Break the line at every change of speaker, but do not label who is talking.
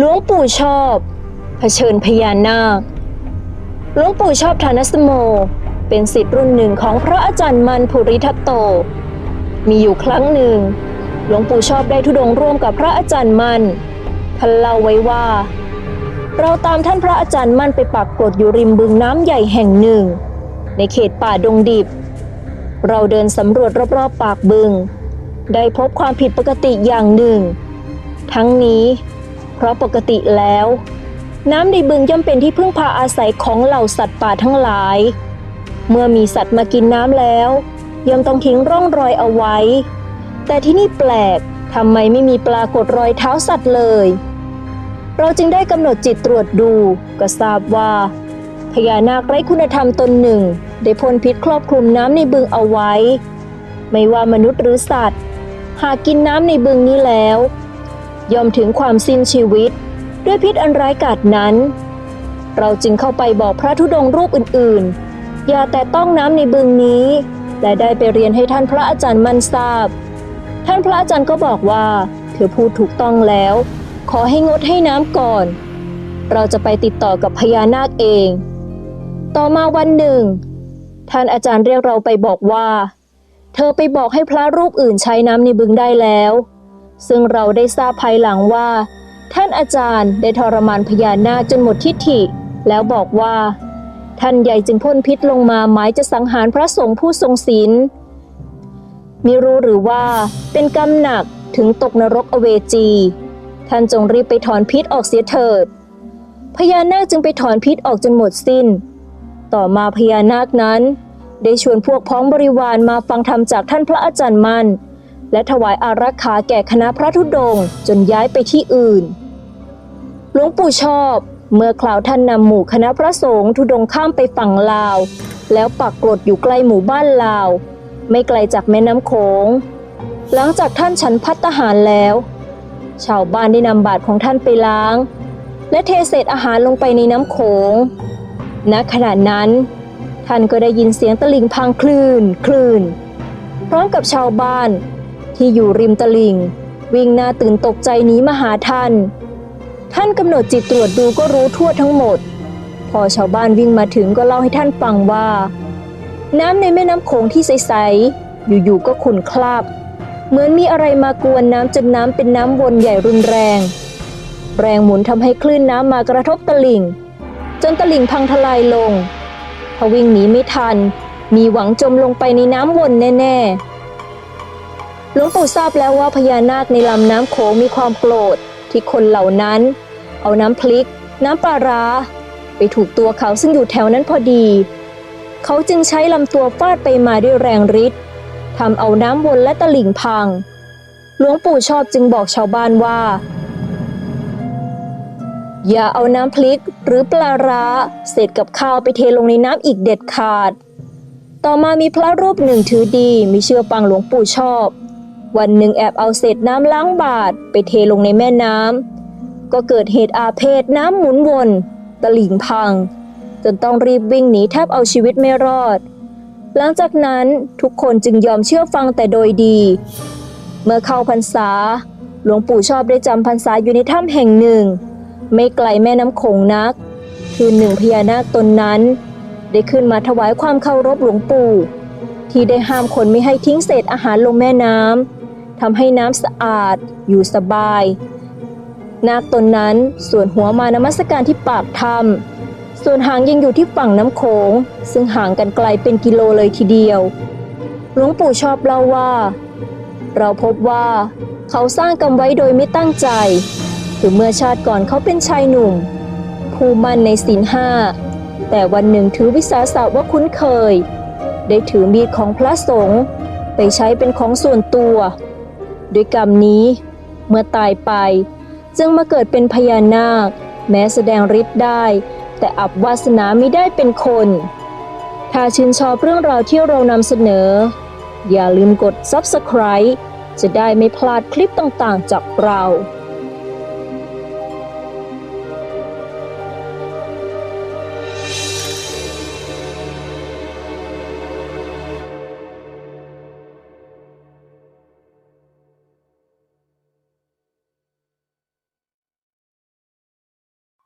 หลวงปู่ชอบเผชิญพญานาค หลวงปู่ชอบธานสโม เป็นศิษย์รุ่นหนึ่งของพระอาจารย์มันภูริทัตโต มีอยู่ครั้งหนึ่ง หลวงปู่ชอบได้ทุดงร่วมกับพระอาจารย์มันท่านเล่าไว้ว่า เราตามท่านพระอาจารย์มันไปปักกรดอยู่ริมบึงน้ำใหญ่แห่งหนึ่ง ในเขตป่าดงดิบ เราเดินสำรวจรอบๆปากบึง ได้พบความผิดปกติอย่างหนึ่ง ทั้งนี้ เพราะปกติแล้ว น้ำในบึงย่อมเป็นที่พึ่งพาอาศัยของเหล่าสัตว์ป่าทั้งหลาย เมื่อมีสัตว์มากินน้ำแล้ว ย่อมต้องทิ้งร่องรอยเอาไว้ แต่ที่นี่แปลกทำไมไม่มีปรากฏรอยเท้าสัตว์เลย เราจึงได้กำหนดจิตตรวจดูก็ทราบว่าพญานาคไร้คุณธรรมตนหนึ่ง ได้พ่นพิษครอบคลุมน้ำในบึงเอาไว้ ไม่ว่ามนุษย์หรือสัตว์ หากกินน้ำในบึงนี้แล้ว ย่อมถึงความสิ้นชีวิต ด้วยพิษอันร้ายกาจนั้น เราจึงเข้าไปบอกพระธุดงค์รูปอื่นๆ อย่าแต่ต้องน้ำในบึงนี้ และได้ไปเรียนให้ท่านพระอาจารย์มั่นทราบ ท่านพระอาจารย์ก็บอกว่าเธอพูดถูกต้องแล้ว ขอให้งดให้น้ำก่อน เราจะไปติดต่อกับพญานาคเอง ต่อมาวันหนึ่ง ท่านอาจารย์เรียกเราไปบอกว่า เธอไปบอกให้พระรูปอื่นใช้น้ำในบึงได้แล้ว ซึ่งเราได้ทราบภายหลังว่า ท่านอาจารย์ได้ทรมานพญานาคจนหมดทิฏฐิ แล้วบอกว่า ท่านใหญ่จึงพ่นพิษลงมาหมายจะสังหารพระสงฆ์ผู้ทรงศีลมิรู้หรือว่าเป็นกรรมหนักถึงตกนรกอเวจี ท่านจงรีบไปถอนพิษออกเสียเถิด พญานาคจึงไปถอนพิษออกจนหมดสิ้น ต่อมาพญานาคนั้น ได้ชวนพวกพ้องบริวารมาฟังธรรมจากท่านพระอาจารย์มั่น และถวายอารักขาแก่คณะพระธุดงค์จนย้ายไปที่อื่น หลวงปู่ชอบ เมื่อคราวท่านนำหมู่คณะพระสงฆ์ธุดงค์ข้ามไปฝั่งลาว แล้วปักกรดอยู่ใกล้หมู่บ้านลาว ไม่ไกลจากแม่น้ำโขง หลังจากท่านฉันพัตตาหารแล้ว ชาวบ้านได้นำบาตรของท่านไปล้าง และเทเศษอาหารลงไปในน้ำโขงณขณะนั้นท่านก็ได้ยินเสียงตะลิงพังคลื่นคลื่น พร้อมกับชาวบ้าน ที่อยู่ริมตลิงวิ่งหน้าตื่นตกใจหนีมาหาท่าน ท่านกำหนดจิตตรวจดูก็รู้ทั่วทั้งหมด พอชาวบ้านวิ่งมาถึงก็เล่าให้ท่านฟังว่า น้ำในแม่น้ำโขงที่ใสๆอยู่ๆก็ขุ่นคลับเหมือนมีอะไรมากวนน้ำจนน้ำเป็นน้ำวนใหญ่รุนแรง แรงหมุนทำให้คลื่นน้ำมากระทบตลิ่ง จนตลิ่งพังทลายลงพอวิ่งหนีไม่ทัน มีหวังจมลงไปในน้ำวนแน่ ๆ ลวงปู่ทราบแล้วว่าพญานาคในลำน้ำโขงมีความโกรธ ที่คนเหล่านั้น เอาน้ำพลิก น้ำปลาร้า ไปถูกตัวเขาซึ่งอยู่แถวนั้นพอดี เขาจึงใช้ลำตัวฟาดไปมาด้วยแรงฤทธิ์ทำเอาน้ำวนและตลิ่งพัง หลวงปู่ชอบจึงบอกชาวบ้านว่า อย่าเอาน้ำพริกหรือปลาร้าเศษกับข้าวไปเทลงในน้ำอีกเด็ดขาด ต่อมามีพระรูปหนึ่งถือดีมีเชื่อฟังหลวงปู่ชอบ วันหนึ่งแอบเอาเศษน้ำล้างบาตรไปเทลงในแม่น้ำก็เกิดเหตุอาเพศน้ำหมุนวนตลิ่งพัง จนต้องรีบวิ่งหนีแทบเอาชีวิตไม่รอด หลังจากนั้นทุกคนจึงยอมเชื่อฟังแต่โดยดี เมื่อเข้าพรรษา หลวงปู่ชอบได้จำพรรษาอยู่ในถ้ำแห่งหนึ่ง ไม่ไกลแม่น้ำโขงนัก คืนหนึ่งพญานาคตนนั้น ได้ขึ้นมาถวายความเคารพหลวงปู่ ที่ได้ห้ามคนไม่ให้ทิ้งเศษอาหารลงแม่น้ำ ทำให้น้ำสะอาด อยู่สบาย นาคตนนั้นส่วนหัวมานมัสการที่ปากถ้ำส่วนหางยังอยู่ที่ฝั่งน้ำโขง ซึ่งห่างกันไกลเป็นกิโลเลยทีเดียว หลวงปู่ชอบเล่าว่า เราพบว่าเขาสร้างกรรมไว้โดยไม่ตั้งใจคือเมื่อชาติก่อนเขาเป็นชายหนุ่ม ผู้มั่นในศีลห้า แต่วันหนึ่งถือวิสาสะว่าคุ้นเคย ได้ถือมีดของพระสงฆ์ไปใช้เป็นของส่วนตัว ด้วยกรรมนี้ เมื่อตายไป จึงมาเกิดเป็นพญานาค แม้แสดงฤทธิ์ได้ แต่อับวาสนาไม่ได้เป็นคน ถ้าชื่นชอบเรื่องราวที่เรานำเสนอ อย่าลืมกด Subscribe จะได้ไม่พลาดคลิปต่างๆจากเรา